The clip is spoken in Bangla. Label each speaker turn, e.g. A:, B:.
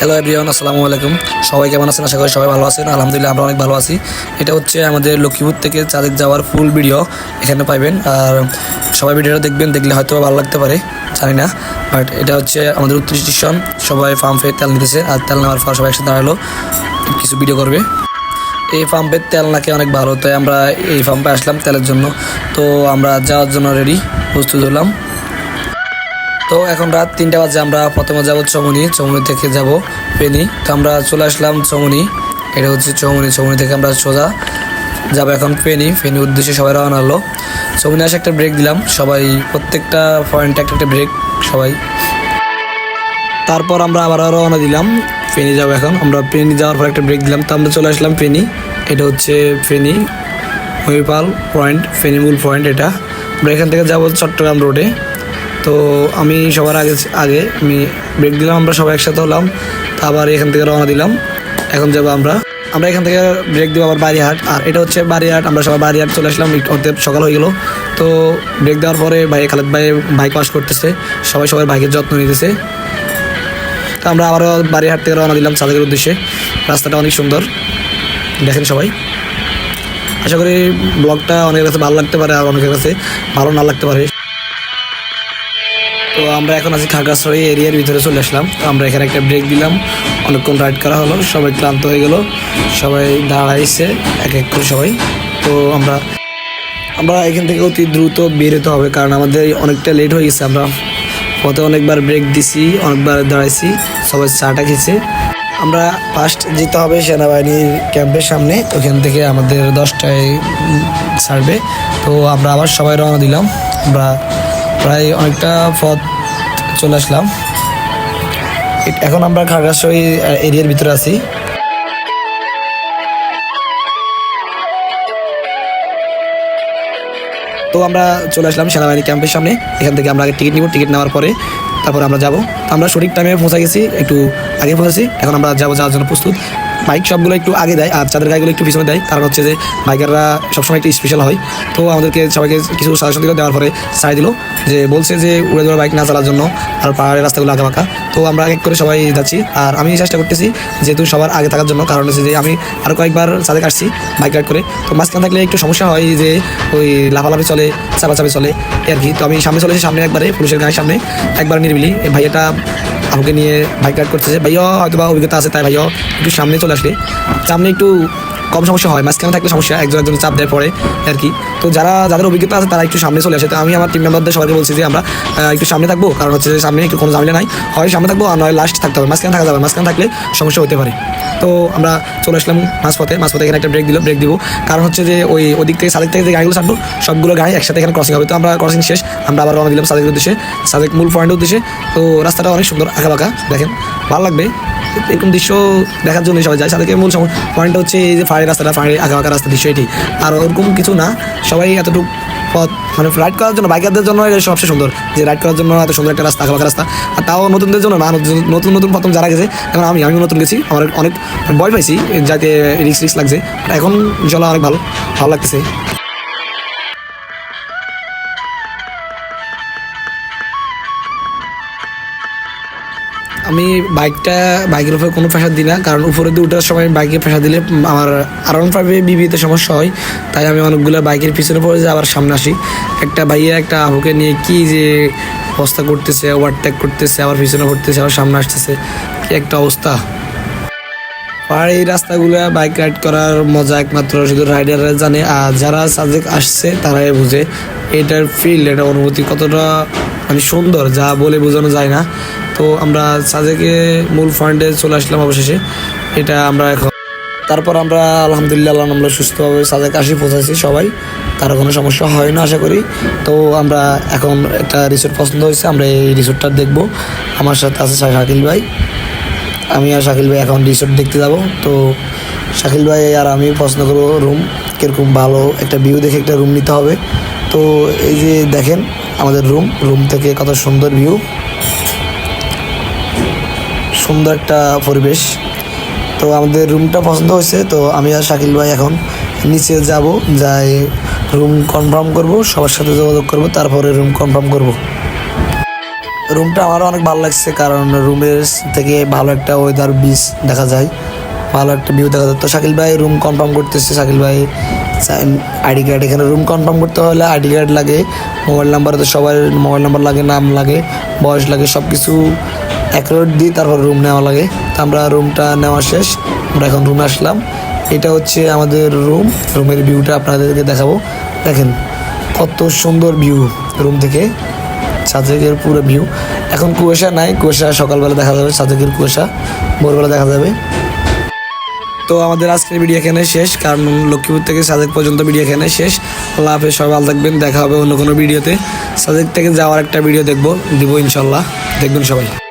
A: হ্যালো এভরিওয়ান আসসালামু আলাইকুম। সবাই কেমন আছেন? আশা করি সবাই ভালো আছেন। আলহামদুলিল্লাহ আমরা অনেক ভালো আছি। এটা হচ্ছে আমাদের লক্ষ্মীপুর থেকে চাঁদের যাওয়ার ফুল ভিডিও এখানে পাইবেন আর সবাই ভিডিওটা দেখবেন, দেখলে হয়তো ভালো লাগতে পারে। জানি না বাট এটা হচ্ছে আমাদের উত্তর স্টেশন। সবাই ফার্ম ফের তেল নিতেছে, আর তেল নেওয়ার পর সবাই একসাথে দাঁড়াল। কিছু ভিডিও করবে। এই পাম্পের তেল নাকি অনেক ভালো, তাই আমরা এই পাম্পে আসলাম তেলের জন্য। তো আমরা যাওয়ার জন্য রেডি প্রস্তুত হলাম। তো এখন রাত তিনটা বাজে, আমরা প্রথমে যাব চমুনি চমুনি থেকে যাব ফেনি। তো আমরা চলে আসলাম চমুনি। এটা হচ্ছে চমুনি চমুনি থেকে আমরা সোজা যাব এখন ফেনি। ফেনি উদ্দেশ্যে সবাই রওনা হলো। চমুনি আসে একটা ব্রেক দিলাম। সবাই, প্রত্যেকটা পয়েন্টে একটা একটা ব্রেক সবাই। তারপর আমরা আবার রওনা দিলাম। ফেনি যাব এখন। আমরা ফেনি যাওয়ার পর একটা ব্রেক দিলাম। তো আমরা চলে আসলাম ফেনি। এটা হচ্ছে ফেনি, মহিপাল পয়েন্ট ফেনি মূল পয়েন্ট এটা। আমরা এখান থেকে যাব চট্টগ্রাম রোডে তো আমি সবার আগে আগে আমি ব্রেক দিলাম, আমরা সবাই একসাথে হলাম, তো আবার এখান থেকে রওনা দিলাম। এখন যাব আমরা। আমরা এখান থেকে ব্রেক দেবো আবার বাড়িহাট। আর এটা হচ্ছে বাড়িহাট, আমরা সবাই বাড়িহাট চলে আসলাম অর্ধেক সকাল হয়ে গেলো। তো ব্রেক দেওয়ার পরে ভাই, খালেদ ভাই বাইক ওয়াশ করতেছে। সবাই সবার বাইকের যত্ন নিতেছে। তো আমরা আবারও বাড়িহাট থেকে রওনা দিলাম সাদেকের উদ্দেশ্যে। রাস্তাটা অনেক সুন্দর। দেখেন সবাই। আশা করি ব্লগটা অনেকের কাছে ভালো লাগতে পারে আর অনেকের কাছে ভালো না লাগতে পারে। তো আমরা এখন আছি খাগড়াছড়ি এরিয়ার ভিতরে চলে আসলাম। আমরা এখানে একটা ব্রেক দিলাম। অনেকক্ষণ রাইড করা হলো। সবাই ক্লান্ত হয়ে গেল। সবাই দাঁড়াইছে, এক এক করে সবাই। তো আমরা আমরা এখান থেকে অতি দ্রুত বেরোতে হবে কারণ আমাদের অনেকটা লেট হয়ে গেছে। আমরা পথে অনেকবার ব্রেক দিছি, অনেকবার দাঁড়াইছি। সবাই চাটা খেয়েছে। আমরা ফার্স্ট যেতে হবে সেনাবাহিনীর ক্যাম্পের সামনে। ওখান থেকে আমাদের দশটায় ছাড়বে। তো আমরা আবার সবাই রওনা দিলাম। আমরা প্রায় অনেকটা পথ চলে আসলাম। এখন আমরা খাগড়াছড়ি এরিয়ার ভিতরে আছি। তো আমরা চলে আসলাম সেনাবাহিনী ক্যাম্পের সামনে। এখান থেকে আমরা আগে টিকিট নিব। টিকিট নেওয়ার পরে তারপর আমরা যাব। আমরা সঠিক টাইমে পৌঁছে গেছি। একটু আগে পৌঁছেছি। এখন আমরা যাব যাওয়ার জন্য প্রস্তুত। বাইক সবগুলো একটু আগে দেয়, আর চাঁদের গাড়িগুলো একটু পিছনে দেয় কারণ হচ্ছে যে বাইকাররা সবসময় একটু স্পেশাল হয়। তো আমাদেরকে সবাইকে কিছু সাজেশন দিল, দেওয়ার পরে সাই দিল, যে বলছে যে উড়ে দেওয়ার বাইক না চালার জন্য, আর পাহাড়ের রাস্তাগুলো আঁকা তো আমরা এক করে সবাই যাচ্ছি, আর আমি চেষ্টা করতেছি যেহেতু সবার আগে থাকার জন্য, কারণ হচ্ছে যে আমি আরও কয়েকবার চাঁদে কাটছি বাইক রাইড করে। তো মাঝখানে থাকলে একটু সমস্যা হয় যে ওই লাফালাফি চলে, চাপাচাপি চলে আর কি। তো আমি সামনে চলেছি সামনে একবারে, পুলিশের গাড়ির সামনে, একবার নিরিবিলি। এই ভাইয়াটা আমাকে নিয়ে বাইক রাইড করতেছে। ভাইয়া হয়তো বা অভিজ্ঞতা আছে তাই ভাইয়া, একটু সামনে চলে আসলে সামনে একটু কম সমস্যা হয়, মাঝখানে থাকলে সমস্যা, একজন একজন চাপ দেয় পরে আর কি। তো যারা, যাদের অভিজ্ঞতা আছে তারা একটু সামনে চলে আসে। তো আমি আমার টিম মেম্বারদের সবাইকে বলছি যে আমরা একটু সামনে থাকব, কারণ হচ্ছে যে সামনে একটু কোনো ঝামেলা নাই। হয় সামনে থাকব, আর নয় লাস্ট থাকতে হবে। মাঝখানে থাকা যাবে মাঝখানে থাকলে সমস্যা হতে পারে। তো আমরা চলে আসলাম মাঝপথে। মাঝপথে এখানে একটা ব্রেক দিল ব্রেক দিব। কারণ হচ্ছে যে ওই ওদিক থেকে, সাদেক থেকে যে গাড়িগুলো ছাড়বো সবগুলো গাড়ি একসাথে এখানে ক্রসিং হবে। তো আমরা ক্রসিং শেষ, আমরা আবার রওনা দিলাম সাদেকের উদ্দেশ্যে। সাদেক মূল পয়েন্টের উদ্দেশ্যে। তো রাস্তাটা অনেক সুন্দর আঁকা বাঁকা দেখেন। ভালো লাগবে। এরকম দৃশ্য দেখার জন্য সবাই যায়। সাদেকের মূল পয়েন্টটা হচ্ছে এই যে ফাঁড়ি রাস্তাটা ফাঁড়ি আঁকা বাঁকা রাস্তা দৃশ্য এটি। আর ওরকম কিছু না, সবাই এতটুকু পথ মানে রাইড করার জন্য বাইকারদের জন্য এটা সবচেয়ে সুন্দর যে রাইড করার জন্য এত সুন্দর একটা রাস্তা আঁকা রাস্তা। আর তাও নতুনদের জন্য না নতুন- নতুন প্রথম যারা গেছে এখন আমি আমি নতুন গেছি। আমার অনেক ভয় পাইছি, যাতে রিক্স রিক্স লাগছে। এখন চলা অনেক ভালো ভালো লাগতেছে। আমি বাইকটা, বাইকের উপরে কোনো প্রেশার দিই না, কারণ উপরে দিয়ে উঠার সময় বাইকে প্রেশার দিলে আমার আরাউন্ড ফাইভে বিবিতে সমস্যা হয়। তাই আমি অনেকগুলো বাইকের পিছনে পড়ে যে আবার সামনে আসি। একটা ভাইয়া একটা আহুকে নিয়ে কি যে অবস্থা করতেছে ওভারটেক করতেছে, আবার পিছনে পড়তেছে আবার সামনে আসতেছে, কি একটা অবস্থা। আর এই রাস্তাগুলো বাইক রাইড করার মজা একমাত্র শুধু রাইডাররা জানে, আর যারা সাজেক আসছে, তারাই বুঝে। এটার ফিল এটা অনুভূতি কতটা মানে সুন্দর, যা বলে বোঝানো যায় না। তো আমরা সাজেকে মূল পয়েন্টে চলে আসলাম অবশেষে। এটা আমরা এখন তারপর আমরা আলহামদুলিল্লাহ আমরা সুস্থভাবে সাজেক আসি, পৌঁছাইছি সবাই। কারও কোনো সমস্যা হয় না, আশা করি। তো আমরা এখন একটা রিসোর্ট পছন্দ হয়েছে, আমরা এই রিসোর্টটা দেখব। আমার সাথে আছে শাকিল ভাই। আমি আর শাকিল ভাই এখন রিসোর্ট দেখতে যাব। তো শাকিল ভাই আর আমি পছন্দ করব রুম কীরকম ভালো একটা ভিউ দেখে একটা রুম নিতে হবে। তো এই যে দেখেন আমাদের রুম রুম থেকে কত সুন্দর ভিউ সুন্দর একটা পরিবেশ। তো আমাদের রুমটা পছন্দ হয়েছে, তো আমি আর শাকিল ভাই এখন নিচে যাব, যাই রুম কনফার্ম করব, সবার সাথে যোগাযোগ করব, তারপরে রুম কনফার্ম করব। রুমটা আমারও অনেক ভালো লাগছে, কারণ রুমের থেকে ভালো একটা ওয়েদার বিচ দেখা যায়। ভালো একটা ভিউ দেখা যাচ্ছে তো শাকিল ভাই রুম কনফার্ম করতেছে, শাকিল ভাই আইডি কার্ড এখানে রুম কনফার্ম করতে হলে আইডি কার্ড লাগে মোবাইল নাম্বার তো সবার মোবাইল নাম্বার লাগে, নাম লাগে, বয়স লাগে সব কিছু অ্যাকুরেট দিয়ে তারপর রুম নেওয়া লাগে। তো আমরা রুমটা নেওয়া শেষ, আমরা এখন রুমে আসলাম। এটা হচ্ছে আমাদের রুম রুমের ভিউটা আপনাদেরকে দেখাবো। দেখেন, কত সুন্দর ভিউ রুম থেকে, সাজেকের পুরো ভিউ এখন কুয়াশা নাই, কুয়াশা সকালবেলা দেখা যাবে, সাজেকের কুয়াশা, ভোরবেলা দেখা যাবে। তো আমাদের আজকের ভিডিও এখানে শেষ, কারণ লক্ষ্মীপুর থেকে সাদেক পর্যন্ত ভিডিও এখানে শেষ। আল্লাহ হাফেজ, সবাই ভালো থাকবেন, দেখা হবে অন্য কোনো ভিডিওতে সাজেক থেকে যাওয়ার একটা ভিডিও দেখব, দিব ইনশাল্লাহ। দেখবেন সবাই।